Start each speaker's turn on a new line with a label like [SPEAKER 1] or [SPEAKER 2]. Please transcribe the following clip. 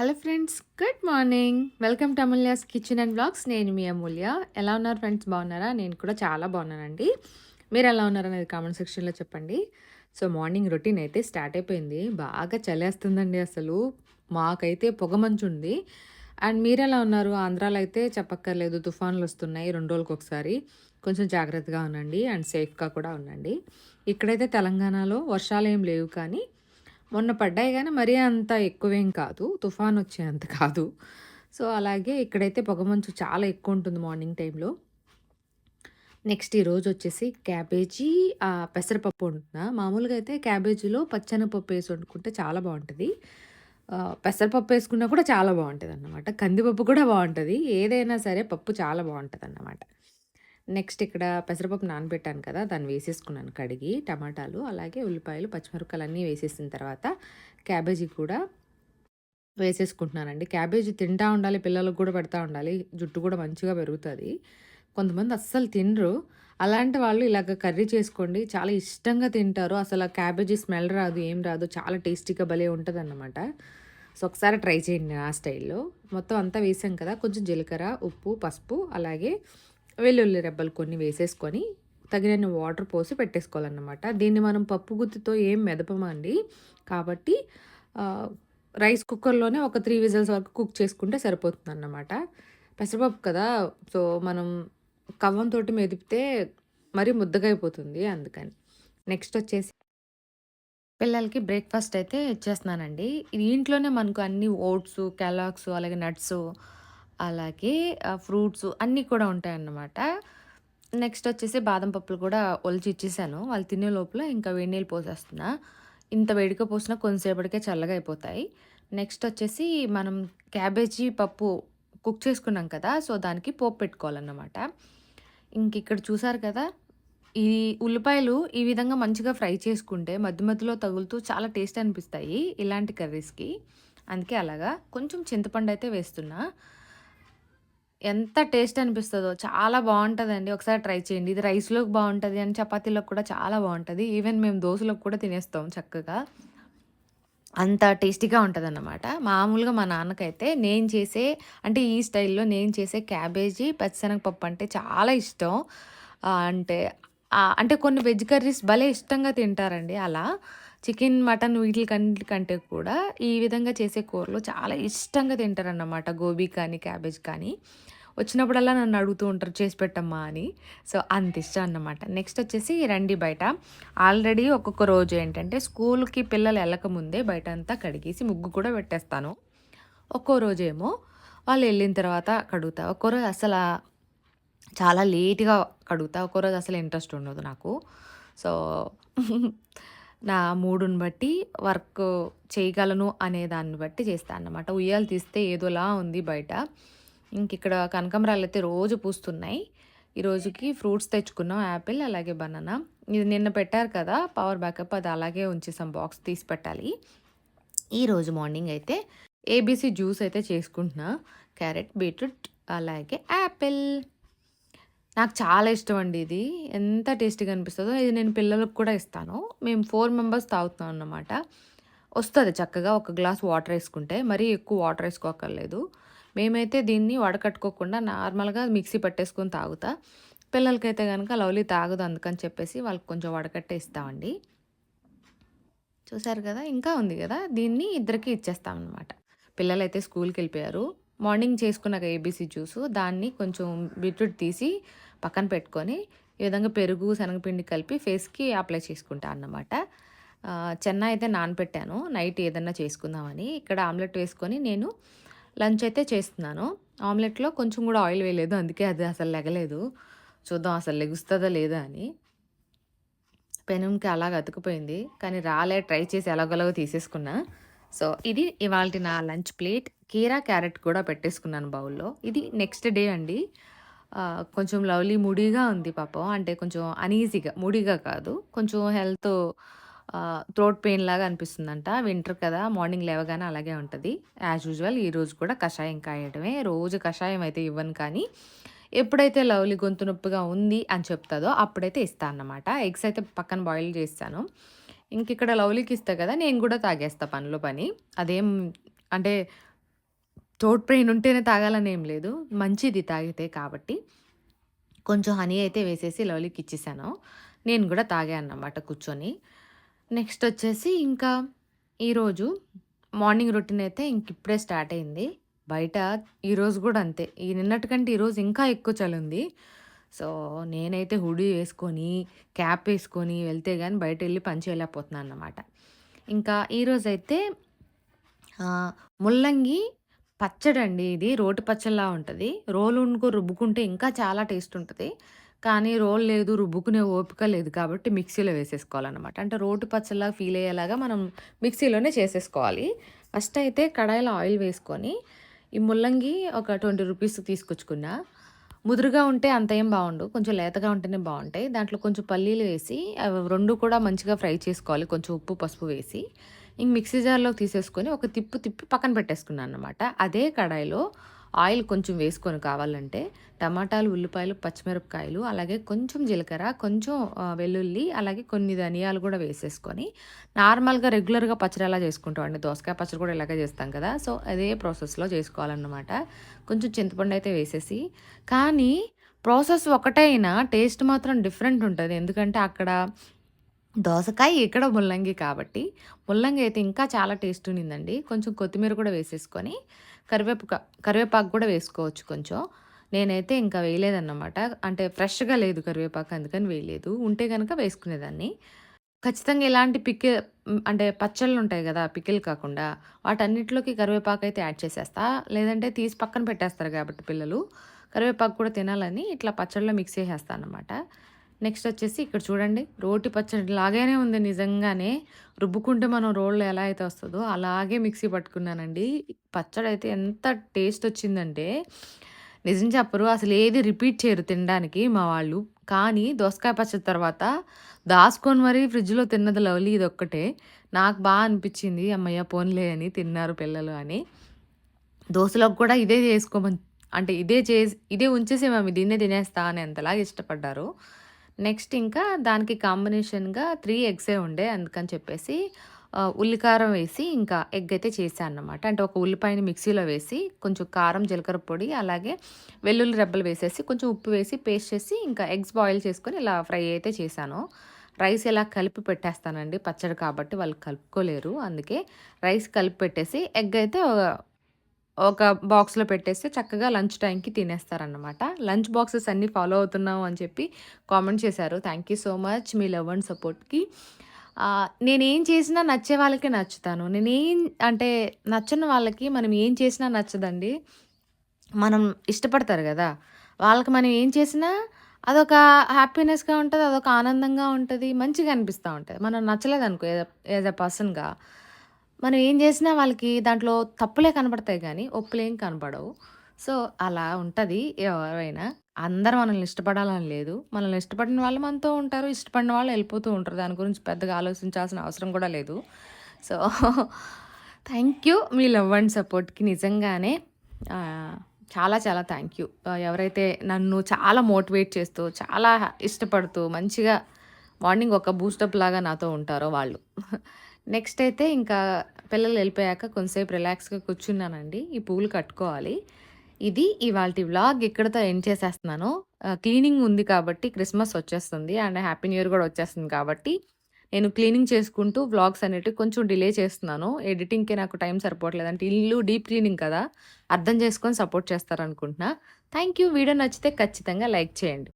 [SPEAKER 1] Hello friends good morning welcome to Amulya's kitchen and vlogs నేను మీ అమూల్య ఎలా ఉన్నారు ఫ్రెండ్స్ బాగున్నారా? నేను కూడా చాలా బాగున్నానండి. మీరు ఎలా ఉన్నారనేది కామెంట్ సెక్షన్లో చెప్పండి. సో మార్నింగ్ రొటీన్ అయితే స్టార్ట్ అయిపోయింది. బాగా చలేస్తుందండి అసలు. మాకైతే పొగ మంచు ఉంది. అండ్ మీరు ఎలా ఉన్నారు? ఆంధ్రాలో అయితే చెప్పక్కర్లేదు. తుఫాన్లు వస్తున్నాయి. రెండు రోజులకు ఒకసారి. కొంచెం జాగ్రత్తగా ఉండండి. అండ్ సేఫ్గా కూడా ఉండండి. ఇక్కడైతే తెలంగాణలో వర్షాలు ఏం లేవు కానీ మొన్న పడ్డాయి కానీ మరీ అంత ఎక్కువేం కాదు. తుఫాన్ వచ్చేంత కాదు. సో అలాగే ఇక్కడైతే పొగమంచు చాలా ఎక్కువ ఉంటుంది మార్నింగ్ టైంలో. నెక్స్ట్ ఈరోజు వచ్చేసి క్యాబేజీ పెసరపప్పు వండుతున్నా. మామూలుగా అయితే క్యాబేజీలో పచ్చనపప్పు వేసి వండుకుంటే చాలా బాగుంటుంది. పెసరపప్పు వేసుకున్నా కూడా చాలా బాగుంటుంది అన్నమాట కందిపప్పు కూడా బాగుంటుంది. ఏదైనా సరే పప్పు చాలా బాగుంటుంది అన్నమాట నెక్స్ట్ ఇక్కడ పెసరపప్పు నానబెట్టాను కదా దాన్ని వేసేసుకున్నాను కడిగి టమాటాలు అలాగే ఉల్లిపాయలు పచ్చిమిరపకాయలు అన్నీ వేసేసిన తర్వాత క్యాబేజీ కూడా వేసేసుకుంటున్నానండి. క్యాబేజీ తింటా ఉండాలి పిల్లలకు కూడా పెడతా ఉండాలి జుట్టు కూడా మంచిగా పెరుగుతుంది. కొంతమంది అస్సలు తినరు. అలాంటి వాళ్ళు ఇలాగ కర్రీ చేసుకోండి చాలా ఇష్టంగా తింటారు. అసలు ఆ క్యాబేజీ స్మెల్ రాదు ఏం రాదు చాలా టేస్టీగా భలే ఉంటుంది అన్నమాట సో ఒకసారి ట్రై చేయండి ఆ స్టైల్లో. మొత్తం అంతా వేసాం కదా కొంచెం జీలకర్ర ఉప్పు పసుపు అలాగే వెల్లుల్లి రెబ్బలు కొన్ని వేసేసుకొని తగినన్ని వాటర్ పోసి పెట్టేసుకోవాలన్నమాట. దీన్ని మనం పప్పు గుత్తితో ఏం మెదపమండి కాబట్టి రైస్ కుక్కర్లోనే ఒక త్రీ విజిల్స్ వరకు కుక్ చేసుకుంటే సరిపోతుంది అన్నమాట పెసరపప్పు కదా సో మనం కవ్వంతో మెదిపితే మరీ ముద్దగా అయిపోతుంది అందుకని. నెక్స్ట్ వచ్చేసి పిల్లలకి బ్రేక్ఫాస్ట్ అయితే ఇచ్చేస్తున్నానండి ఇది ఇంట్లోనే మనకు అన్ని ఓట్స్ కెలాక్స్ అలాగే నట్స్ అలాగే ఫ్రూట్స్ అన్నీ కూడా ఉంటాయన్నమాట. నెక్స్ట్ వచ్చేసి బాదం పప్పులు కూడా ఒలిచి ఇచ్చేసాను. వాళ్ళు తినే లోపల ఇంకా వేడి నీళ్ళు పోసేస్తున్నా. ఇంత వేడిగా పోసినా కొంతసేపటికే చల్లగా అయిపోతాయి. నెక్స్ట్ వచ్చేసి మనం క్యాబేజీ పప్పు కుక్ చేసుకున్నాం కదా సో దానికి పోపు పెట్టుకోవాలన్నమాట. ఇంక ఇక్కడ చూసారు కదా ఈ ఉల్లిపాయలు ఈ విధంగా మంచిగా ఫ్రై చేసుకుంటే మధ్య మధ్యలో తగులుతూ చాలా టేస్ట్ అనిపిస్తాయి ఇలాంటి కర్రీస్కి. అందుకే అలాగా కొంచెం చింతపండు అయితే వేస్తున్నా. ఎంత టేస్ట్ అనిపిస్తుందో చాలా బాగుంటుందండి. ఒకసారి ట్రై చేయండి. ఇది రైస్లోకి బాగుంటుంది అని చపాతీలోకి కూడా చాలా బాగుంటుంది. ఈవెన్ మేము దోశలోకి కూడా తినేస్తాం చక్కగా. అంత టేస్టీగా ఉంటుందన్నమాట. మామూలుగా మా నాన్నకైతే నేను చేసే అంటే ఈ స్టైల్లో నేను చేసే క్యాబేజీ పచ్చిశనగపప్పు అంటే చాలా ఇష్టం. అంటే అంటే కొన్ని వెజ్ కర్రీస్ భలే ఇష్టంగా తింటారండి అలా. చికెన్ మటన్ వీటికంటే కంటే కూడా ఈ విధంగా చేసే కూరలు చాలా ఇష్టంగా తింటారన్నమాట. గోబీ కానీ క్యాబేజ్ కానీ. వచ్చినప్పుడల్లా నన్ను అడుగుతూ ఉంటారు చేసి పెట్టమ్మా అని. సో అంత ఇష్టం అన్నమాట. నెక్స్ట్ వచ్చేసి రండి బయట. ఆల్రెడీ ఒక్కొక్క రోజు ఏంటంటే స్కూల్కి పిల్లలు వెళ్ళకముందే బయట అంతా కడిగేసి ముగ్గు కూడా పెట్టేస్తాను. ఒక్కో రోజేమో వాళ్ళు వెళ్ళిన తర్వాత కడుగుతా. ఒక్కో రోజు అసలు చాలా లేట్గా కడుగుతా ఒకరోజు రోజు అసలు ఇంట్రెస్ట్ ఉండదు నాకు. సో నా మూడుని బట్టి వర్క్ చేయగలను అనే దాన్ని బట్టి చేస్తాను అన్నమాట. ఉయ్యాలు తీస్తే ఏదోలా ఉంది బయట. ఇంక ఇక్కడ కనకాంబరాలు అయితే రోజు పూస్తున్నాయి. ఈ రోజుకి ఫ్రూట్స్ తెచ్చుకున్నాం యాపిల్ అలాగే బనానా. ఇది నిన్న పెట్టారు కదా పవర్ బ్యాకప్ అది అలాగే ఉంచేసాం బాక్స్ తీసి పెట్టాలి. ఈరోజు మార్నింగ్ అయితే ఏబీసీ జ్యూస్ అయితే చేసుకుంటున్నా. క్యారెట్ బీట్రూట్ అలాగే యాపిల్. నాకు చాలా ఇష్టం అండి ఇది. ఎంత టేస్టీగా అనిపిస్తుందో ఇది నేను పిల్లలకు కూడా ఇస్తాను. మేము ఫోర్ మెంబర్స్ తాగుతాం అన్నమాట. వస్తుంది చక్కగా ఒక గ్లాస్ వాటర్ వేసుకుంటే మరీ ఎక్కువ వాటర్ వేసుకోకర్లేదు మేమైతే దీన్ని వడకట్టుకోకుండా నార్మల్గా మిక్సీ పట్టేసుకొని తాగుతా. పిల్లలకైతే కనుక లవ్లీ తాగదు అందుకని చెప్పేసి వాళ్ళకి కొంచెం వడకట్టే ఇస్తామండి. చూసారు కదా? ఇంకా ఉంది కదా? దీన్ని ఇద్దరికి ఇచ్చేస్తామన్నమాట పిల్లలైతే స్కూల్కి వెళ్ళిపోయారు. మార్నింగ్ చేసుకున్నాక ఏబీసీ జ్యూసు దాన్ని కొంచెం బీట్రూట్ తీసి పక్కన పెట్టుకొని ఈ విధంగా పెరుగు శనగపిండి కలిపి ఫేస్కి అప్లై చేసుకుంటా అన్నమాట. చెన్న అయితే నానపెట్టాను. నైట్ ఏదన్నా చేసుకుందామని. ఇక్కడ ఆమ్లెట్ వేసుకొని నేను లంచ్ అయితే చేస్తున్నాను. ఆమ్లెట్లో కొంచెం కూడా ఆయిల్ వేయలేదు. అందుకే అది అసలు లెగలేదు. చూద్దాం అసలు లెగుస్తుందా లేదా అని. పెనుంకి అలాగ అతుకుపోయింది. కానీ రాలే. ట్రై చేసి ఎలాగోలాగో తీసేసుకున్నా. సో ఇది ఇవాళ నా లంచ్ ప్లేట్. కీరా క్యారెట్ కూడా పెట్టేసుకున్నాను బౌల్లో. ఇది నెక్స్ట్ డే అండి. కొంచెం లవ్లీ ముడిగా ఉంది పాపం. అంటే కొంచెం అనీజీగా ముడిగా కాదు. కొంచెం హెల్త్ థ్రోట్ పెయిన్ లాగా అనిపిస్తుందంట. వింటర్ కదా మార్నింగ్ లేవగానే అలాగే ఉంటుంది. యాజ్ యూజువల్ ఈరోజు కూడా కషాయం కాయడమే రోజు కషాయం అయితే ఇవ్వను కానీ ఎప్పుడైతే లవ్లీ గొంతు నొప్పిగా ఉంది అని చెప్తుందో అప్పుడైతే ఇస్తాను అన్నమాట. ఎగ్స్ అయితే పక్కన బాయిల్ చేస్తాను. ఇంక ఇక్కడ లవ్లీకి ఇస్తా కదా నేను కూడా తాగేస్తా పనిలో పని. అదేం అంటే థ్రోట్ పెయిన్ ఉంటేనే తాగాలని ఏం లేదు. మంచిది తాగితే కాబట్టి. కొంచెం హనీ అయితే వేసేసి లవ్లీకి ఇచ్చేసాను. నేను కూడా తాగాను అన్నమాట కూర్చొని. నెక్స్ట్ వచ్చేసి ఇంకా ఈరోజు మార్నింగ్ రొటీన్ అయితే ఇంకిప్పుడే స్టార్ట్ అయింది. బయట ఈరోజు కూడా అంతే. ఈ నిన్నటి కంటే ఈరోజు ఇంకా ఎక్కువ చలి ఉంది సో, నేనైతే హుడీ వేసుకొని, క్యాప్ వేసుకొని వెళ్తే కానీ బయట వెళ్ళి పని చేయలేకపోతున్నానన్నమాట. ఇంకా ఈరోజైతే ముల్లంగి పచ్చడండి ఇది. రోటి పచ్చడిలా ఉంటది. వండుకో రుబ్బుకుంటే ఇంకా చాలా టేస్ట్ ఉంటుంది కానీ రోలు లేదు, రుబ్బుకునే ఓపిక లేదు కాబట్టి మిక్సీలో వేసేసుకోవాలన్నమాట అంటే రోటి పచ్చడిలాగా ఫీల్ అయ్యేలాగా మనం మిక్సీలోనే చేసేసుకోవాలి. ఫస్ట్ అయితే కడాయిలో ఆయిల్ వేసుకొని, ఈ ముల్లంగి ఒక ట్వంటీ రూపీస్ తీసుకొచ్చుకున్నా. ముదురుగా ఉంటే అంత ఏం బాగుండు కొంచెం లేతగా ఉంటేనే బాగుంటాయి దాంట్లో కొంచెం పల్లీలు వేసి, అవి 2 కూడా మంచిగా ఫ్రై చేసుకోవాలి. కొంచెం ఉప్పు, పసుపు వేసి. ఇంక మిక్సీ జార్‌లోకి తీసేసుకొని ఒక తిప్పు తిప్పి పక్కన పెట్టేసుకున్నాను అనమాట అదే కడాయిలో ఆయిల్ కొంచెం వేసుకొని కావాలంటే టమాటాలు, ఉల్లిపాయలు, పచ్చిమిరపకాయలు, అలాగే కొంచెం జీలకర్ర, కొంచెం వెల్లుల్లి, అలాగే కొన్ని ధనియాలు కూడా వేసేసుకొని, నార్మల్‌గా రెగ్యులర్‌గా పచ్చడి ఎలా చేసుకుంటామండి, దోసకాయ పచ్చడి కూడా ఇలాగే చేస్తాం కదా! సో, అదే ప్రాసెస్‌లో చేసుకోవాలన్నమాట. కొంచెం చింతపండు అయితే వేసేసి కానీ ప్రాసెస్ ఒకటైనా టేస్ట్ మాత్రం డిఫరెంట్ ఉంటుంది ఎందుకంటే అక్కడ దోసకాయ, ఇక్కడ ముల్లంగి కాబట్టి. ముల్లంగి అయితే ఇంకా చాలా టేస్ట్ ఉన్నిందండి. కొంచెం కొత్తిమీర కూడా వేసేసుకొని, కరివేపుక కరివేపాకు కూడా వేసుకోవచ్చు కొంచెం. నేనైతే ఇంకా వేయలేదన్నమాట. అంటే ఫ్రెష్‌గా లేదు కరివేపాకు అందుకని వేయలేదు. ఉంటే కనుక వేసుకునేదాన్ని. ఖచ్చితంగా ఇలాంటి పికిల్ అంటే పచ్చళ్ళు ఉంటాయి కదా పికిల్ కాకుండా వాటన్నిటిలోకి కరివేపాకయితే యాడ్ చేసేస్తా. లేదంటే తీసి పక్కన పెట్టేస్తారు కాబట్టి పిల్లలు. కరివేపాకు కూడా తినాలని ఇట్లా పచ్చళ్ళలో మిక్స్ చేసేస్తా అన్నమాట. నెక్స్ట్ వచ్చేసి ఇక్కడ చూడండి రోటి పచ్చడి లాగానే ఉంది నిజంగానే. రుబ్బుకుంటే మనం రోళ్ళు ఎలా అయితే వస్తుందో అలాగే మిక్సీ పట్టుకున్నానండి. పచ్చడి అయితే ఎంత టేస్ట్ వచ్చిందంటే నిజం చెప్పరు అసలు ఏది రిపీట్ చేయరు తినడానికి మా వాళ్ళు. కానీ దోసకాయ పచ్చడి తర్వాత దాసుకొని మరీ ఫ్రిడ్జ్‌లో తిన్నది లవ్లీ ఇది ఒక్కటే నాకు బాగా అనిపించింది అమ్మయ్య పోన్లే అని తిన్నారు పిల్లలు అని. దోశలోకి కూడా ఇదే చేసుకోమని అంటే ఇదే చేసి ఇదే ఉంచేసి దీన్నే తినేస్తా అని ఎంతలాగా ఇష్టపడ్డారు. నెక్స్ట్ ఇంకా దానికి కాంబినేషన్‌గా త్రీ ఎగ్సే ఉండే అందుకని చెప్పేసి ఉల్లికారం వేసి ఇంకా ఎగ్ అయితే చేశాను అనమాట అంటే ఒక ఉల్లిపాయని మిక్సీలో వేసి, కొంచెం కారం, జీలకర్ర పొడి, అలాగే వెల్లుల్లి రెబ్బలు వేసేసి, కొంచెం ఉప్పు వేసి పేస్ట్ చేసి ఇంకా ఎగ్స్ బాయిల్ చేసుకొని ఇలా ఫ్రై అయితే చేశాను. రైస్ ఇలా కలిపి పెట్టేస్తానండి పచ్చడి కాబట్టి వాళ్ళు కలుపుకోలేరు. అందుకే రైస్ కలిపి పెట్టేసి ఎగ్ అయితే ఒక బాక్స్‌లో పెట్టేస్తే చక్కగా లంచ్ టైంకి తినేస్తారన్నమాట. లంచ్ బాక్సెస్ అన్నీ ఫాలో అవుతున్నాం అని చెప్పి కామెంట్ చేశారు. థ్యాంక్ యూ సో మచ్ మీ లవ్ అండ్ సపోర్ట్‌కి. నేనేం చేసినా నచ్చే వాళ్ళకే నచ్చుతాను. నేనేం అంటే నచ్చని వాళ్ళకి మనం ఏం చేసినా నచ్చదండి. మనం ఇష్టపడతారు కదా వాళ్ళకి మనం ఏం చేసినా అదొక హ్యాపీనెస్‌గా ఉంటుంది అదొక ఆనందంగా ఉంటుంది మంచిగా అనిపిస్తూ ఉంటుంది మనం నచ్చలేదనుకో యాజ్ యాజ్ పర్సన్‌గా మనం ఏం చేసినా వాళ్ళకి దాంట్లో తప్పులే కనపడతాయి కానీ ఒప్పులేం కనపడవు. సో, అలా ఉంటుంది ఎవరైనా. అందరు మనల్ని ఇష్టపడాలని లేదు. మనల్ని ఇష్టపడిన వాళ్ళు మనతో ఉంటారు. ఇష్టపడిన వాళ్ళు వెళ్ళిపోతూ ఉంటారు. దాని గురించి పెద్దగా ఆలోచించాల్సిన అవసరం కూడా లేదు. సో, థ్యాంక్ యూ మీ లవ్ అండ్ సపోర్ట్‌కి నిజంగానే చాలా చాలా థ్యాంక్ యూ. ఎవరైతే నన్ను చాలా మోటివేట్ చేస్తూ, చాలా ఇష్టపడుతూ, మంచిగా మార్నింగ్ ఒక బూస్టప్ లాగా నాతో ఉంటారో వాళ్ళు. నెక్స్ట్ అయితే ఇంకా పిల్లలు వెళ్ళిపోయాక కొంతసేపు రిలాక్స్‌గా కూర్చున్నానండి. ఈ పూలు కట్టుకోవాలి. ఇది ఇవాళ వ్లాగ్ ఇక్కడతో ఎండ్ చేసేస్తున్నాను. క్లీనింగ్ ఉంది కాబట్టి క్రిస్మస్ వచ్చేస్తుంది. అండ్ హ్యాపీ న్యూ ఇయర్ కూడా వచ్చేస్తుంది కాబట్టి, నేను క్లీనింగ్ చేసుకుంటూ వ్లాగ్స్ అనేటివి కొంచెం డిలే చేస్తున్నాను. ఎడిటింగ్కి నాకు టైం సరిపోవట్లేదు. అంటే ఇల్లు డీప్ క్లీనింగ్ కదా! అర్థం చేసుకొని సపోర్ట్ చేస్తారనుకుంటున్నా. Thank you. వీడియో నచ్చితే ఖచ్చితంగా లైక్ చేయండి.